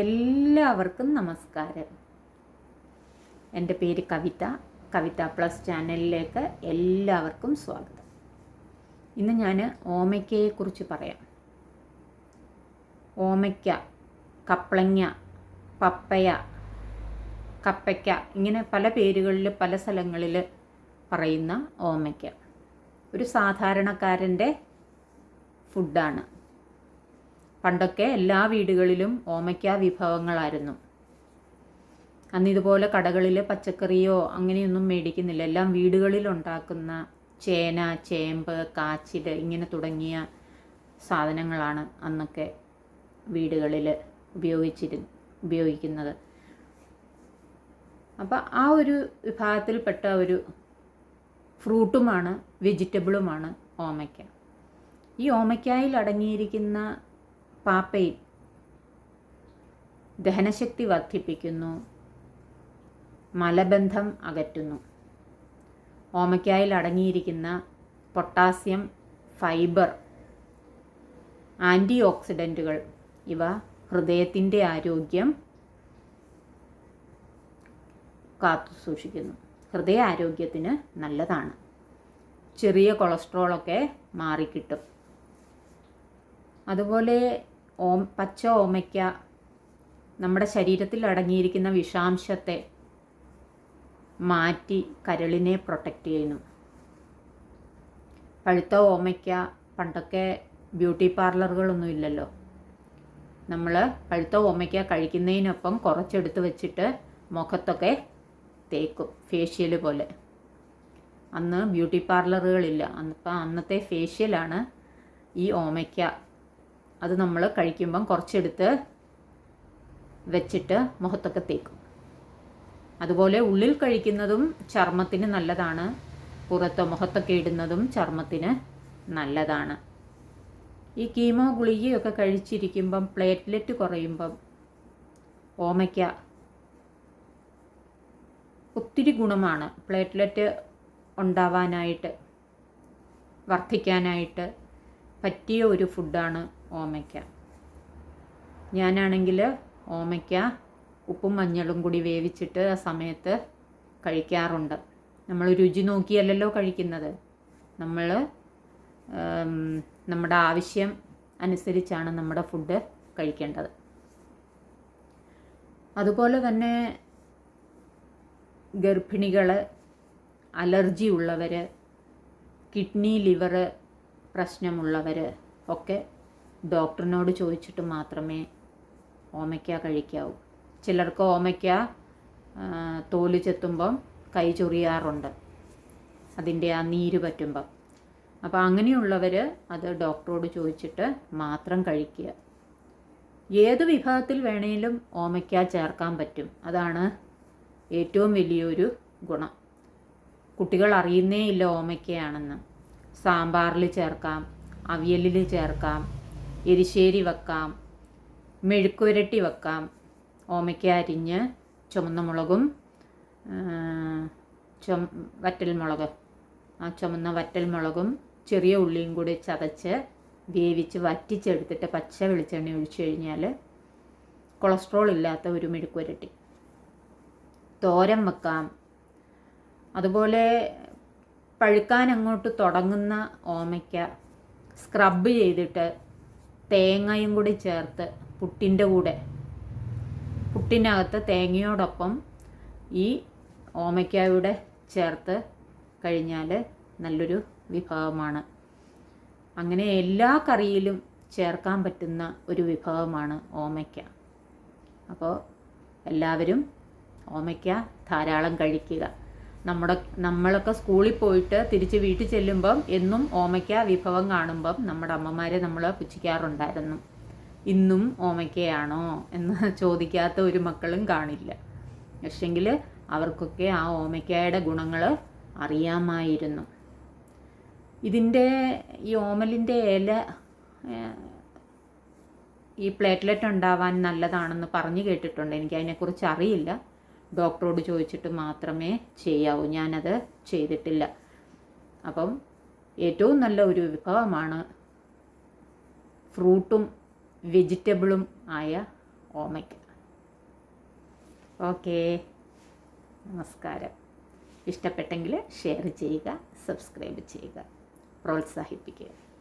എല്ലാവർക്കും നമസ്കാരം. എന്റെ പേര് കവിത. കവിത പ്ലസ് ചാനലിലേക്ക് എല്ലാവർക്കും സ്വാഗതം. ഇന്ന് ഞാൻ ഓമയ്ക്കയെക്കുറിച്ച് പറയാം. ഓമയ്ക്ക കപ്ലങ്ങ പപ്പയ കപ്പയ്ക്ക ഇങ്ങനെ പല പേരുകളിൽ പല സ്ഥലങ്ങളിൽ പറയുന്ന ഓമയ്ക്ക. ഒരു സാധാരണക്കാരന്റെ ഫുഡാണ്. പണ്ടൊക്കെ എല്ലാ വീടുകളിലും ഓമയ്ക്ക വിഭവങ്ങളായിരുന്നു. അന്ന് ഇതുപോലെ കടകളിൽ പച്ചക്കറിയോ അങ്ങനെയൊന്നും മേടിക്കുന്നില്ല. എല്ലാം വീടുകളിൽ ഉണ്ടാക്കുന്ന ചേന ചേമ്പ് കാച്ചിൽ ഇങ്ങനെ തുടങ്ങിയ സാധനങ്ങളാണ് അന്നൊക്കെ വീടുകളിൽ ഉപയോഗിച്ചിരുന്നു ഉപയോഗിക്കുന്നത്. അപ്പോൾ ആ ഒരു വിഭാഗത്തിൽപ്പെട്ട ഒരു ഫ്രൂട്ടുമാണ് വെജിറ്റബിളുമാണ് ഓമയ്ക്ക. ഈ ഓമയ്ക്കായിൽ അടങ്ങിയിരിക്കുന്ന പാപ്പയിൽ ദഹനശക്തി വർദ്ധിപ്പിക്കുന്നു. മലബന്ധം അകറ്റുന്നു. ഓമയ്ക്കായിൽ അടങ്ങിയിരിക്കുന്ന പൊട്ടാസ്യം ഫൈബർ ആന്റി ഓക്സിഡന്റുകൾ ഇവ ഹൃദയത്തിന്റെ ആരോഗ്യം കാത്തു സൂക്ഷിക്കുന്നു ഹൃദയ ആരോഗ്യത്തിന് നല്ലതാണ്. ചെറിയ കൊളസ്ട്രോളൊക്കെ മാറിക്കിട്ടും. അതുപോലെ ഓം പച്ച ഓമയ്ക്ക. നമ്മുടെ ശരീരത്തിൽ അടങ്ങിയിരിക്കുന്ന വിഷാംശത്തെ മാറ്റി കരളിനെ പ്രൊട്ടക്റ്റ് ചെയ്യുന്നു. പഴുത്ത ഓമയ്ക്ക പണ്ടൊക്കെ ബ്യൂട്ടി പാർലറുകളൊന്നും ഇല്ലല്ലോ. നമ്മൾ പഴുത്ത ഓമയ്ക്ക കഴിക്കുന്നതിനൊപ്പം കുറച്ചെടുത്ത് വെച്ചിട്ട് മുഖത്തൊക്കെ തേക്കും ഫേഷ്യൽ പോലെ. അന്ന് ബ്യൂട്ടി പാർലറുകളില്ല. അന്നിപ്പം അന്നത്തെ ഫേഷ്യലാണ് ഈ ഓമയ്ക്ക അത് നമ്മൾ കഴിക്കുമ്പം കുറച്ചെടുത്ത് വെച്ചിട്ട് മുഖത്തൊക്കെ തേക്കും. അതുപോലെ ഉള്ളിൽ കഴിക്കുന്നതും ചർമ്മത്തിന് നല്ലതാണ്. പുറത്ത് മുഖത്തൊക്കെ ഇടുന്നതും ചർമ്മത്തിന് നല്ലതാണ്. ഈ കീമോ ഗുളികയൊക്കെ കഴിച്ചിരിക്കുമ്പം പ്ലേറ്റ്ലെറ്റ് കുറയുമ്പം ഓമയ്ക്ക ഒത്തിരി ഗുണമാണ്. പ്ലേറ്റ്ലെറ്റ് ഉണ്ടാവാനായിട്ട് വർദ്ധിക്കാനായിട്ട് പറ്റിയ ഒരു ഫുഡാണ് ഓമയ്ക്ക. ഞാനാണെങ്കിൽ ഓമയ്ക്ക ഉപ്പും മഞ്ഞളും കൂടി വേവിച്ചിട്ട് ആ സമയത്ത് കഴിക്കാറുണ്ട്. നമ്മൾ രുചി നോക്കിയല്ലല്ലോ കഴിക്കുന്നത്. നമ്മൾ നമ്മുടെ ആവശ്യം അനുസരിച്ചാണ് നമ്മുടെ ഫുഡ് കഴിക്കേണ്ടത്. അതുപോലെ തന്നെ ഗർഭിണികൾ അലർജി ഉള്ളവർ കിഡ്നി ലിവർ പ്രശ്നമുള്ളവർ ഒക്കെ ഡോക്ടറിനോട് ചോദിച്ചിട്ട് മാത്രമേ ഓമയ്ക്ക കഴിക്കാവൂ. ചിലർക്ക് ഓമയ്ക്ക തോൽ ചെത്തുമ്പം കൈ ചൊറിയാറുണ്ട്. അതിന്റെ ആ നീര് പറ്റുമ്പം. അപ്പോൾ അങ്ങനെയുള്ളവർ അത് ഡോക്ടറോട് ചോദിച്ചിട്ട് മാത്രം കഴിക്കുക. ഏത് വിഭാഗത്തിൽ വേണേലും ഓമയ്ക്ക ചേർക്കാൻ പറ്റും. അതാണ് ഏറ്റവും വലിയൊരു ഗുണം. കുട്ടികൾ അറിയുന്നേ ഇല്ല ഓമയ്ക്കയാണെന്ന്. സാമ്പാറിൽ ചേർക്കാം അവിയലിൽ ചേർക്കാം എരിശ്ശേരി വെക്കാം മെഴുക്കുരട്ടി വെക്കാം ഓമയ്ക്ക അരിഞ്ഞ് ചുമന്ന മുളകും ചുമ വറ്റൽ മുളക്. ആ ചുമന്ന വറ്റൽ മുളകും ചെറിയ ഉള്ളിയും കൂടി ചതച്ച് വേവിച്ച് വറ്റിച്ചെടുത്തിട്ട് പച്ച വെളിച്ചെണ്ണ ഒഴിച്ചു കഴിഞ്ഞാൽ കൊളസ്ട്രോൾ ഇല്ലാത്ത ഒരു മെഴുക്കുരട്ടി തോരൻ വെക്കാം. അതുപോലെ പഴുക്കാൻ അങ്ങോട്ട് തുടങ്ങുന്ന ഓമയ്ക്ക സ്ക്രബ് ചെയ്തിട്ട് തേങ്ങയും കൂടി ചേർത്ത് പുട്ടിന്റെ കൂടെ. പുട്ടിനകത്ത് തേങ്ങയോടൊപ്പം ഈ ഓമയ്ക്കായൂടെ ചേർത്ത് കഴിഞ്ഞാൽ നല്ലൊരു വിഭവമാണ്. അങ്ങനെ എല്ലാ കറിയിലും ചേർക്കാൻ പറ്റുന്ന ഒരു വിഭവമാണ് ഓമയ്ക്ക. അപ്പോൾ എല്ലാവരും ഓമയ്ക്ക ധാരാളം കഴിക്കുക. നമ്മുടെ നമ്മളൊക്കെ സ്കൂളിൽ പോയിട്ട് തിരിച്ച് വീട്ടിൽ ചെല്ലുമ്പം എന്നും ഓമയ്ക്ക വിഭവം കാണുമ്പം നമ്മുടെ അമ്മമാരെ നമ്മൾ പുച്ഛിക്കാറുണ്ടായിരുന്നു. ഇന്നും ഓമയ്ക്കയാണോ എന്ന് ചോദിക്കാത്ത ഒരു മക്കളും കാണില്ല. പക്ഷെങ്കിൽ അവർക്കൊക്കെ ആ ഓമയ്ക്കയുടെ ഗുണങ്ങൾ അറിയാമായിരുന്നു. ഇതിന്റെ ഈ ഓമലിന്റെ ഇല ഈ പ്ലേറ്റ്ലെറ്റ് ഉണ്ടാവാൻ നല്ലതാണെന്ന് പറഞ്ഞു കേട്ടിട്ടുണ്ട്. എനിക്ക് അതിനെക്കുറിച്ച് അറിയില്ല. ഡോക്ടറോട് ചോദിച്ചിട്ട് മാത്രമേ ചെയ്യാവൂ. ഞാനത് ചെയ്തിട്ടില്ല. അപ്പം ഏറ്റവും നല്ല ഒരു വിഭവമാണ് ഫ്രൂട്ടും വെജിറ്റബിളും ആയ ഓമയ്ക്ക. ഓക്കേ. നമസ്കാരം. ഇഷ്ടപ്പെട്ടെങ്കിൽ ഷെയർ ചെയ്യുക സബ്സ്ക്രൈബ് ചെയ്യുക പ്രോത്സാഹിപ്പിക്കുക.